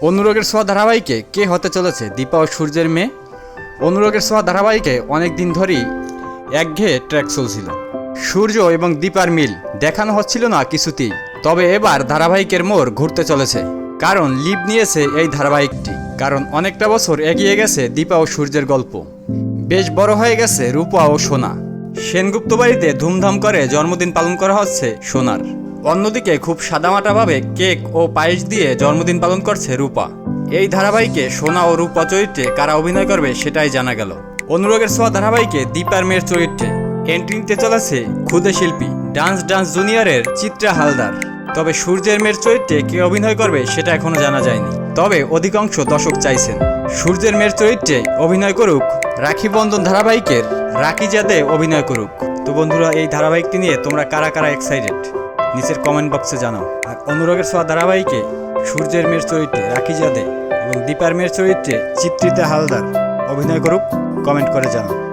অনুরাগের ছোঁয়া ধারাবাহিকে কে হতে চলেছে, দীপা ও সূর্যের মেয়ে? অনুরাগের ছোঁয়া ধারাবাহিকে অনেক দিন ধরেই একঘেয়ে ট্র্যাক চলছিল। সূর্য এবং দীপার মিল দেখানো হচ্ছিল না কিছুতেই, তবে এবার ধারাবাহিকের মোড় ঘুরতে চলেছে। কারণ লিপ নিয়েছে এই ধারাবাহিকটি, কারণ অনেকটা বছর এগিয়ে গেছে দীপা ও সূর্যের গল্প। বেশ বড় হয়ে গেছে রূপা ও সোনা। সেনগুপ্ত বাড়িতে ধুমধাম করে জন্মদিন পালন করা হচ্ছে সোনার। অন্যদিকে খুব সাদামাটাভাবে কেক ও পায়েস দিয়ে জন্মদিন পালন করছে রূপা। এই ধারাবাহিকে সোনা ও রূপা চরিত্রে কারা অভিনয় করবে সেটাই জানা গেল। অনুরাগের ছোঁয়া ধারাবাহিকে দীপার মেয়ের চরিত্রে এন্ট্রি নিতে চলেছে ক্ষুদে শিল্পী ডান্স ডান্স জুনিয়রের চিত্রা হালদার। তবে সূর্যের মেয়ের চরিত্রে কে অভিনয় করবে সেটা এখনও জানা যায়নি। তবে অধিকাংশ দর্শক চাইছেন সূর্যের মেয়ের চরিত্রে অভিনয় করুক রাখি বন্ধন ধারাবাহিকের রাখি যাদে অভিনয় করুক। তো বন্ধুরা, এই ধারাবাহিকটি নিয়ে তোমরা কারা কারা এক্সাইটেড নিচের কমেন্ট বক্সে জানাও। আর অনুরাগের সোয়া ধারাবাহিকে সূর্যের মেয়ের চরিত্রে রাখি যাদে এবং দীপার মেয়ের চরিত্রে চিত্রিতা হালদার। অভিনয় করুক কমেন্ট করে জানাও।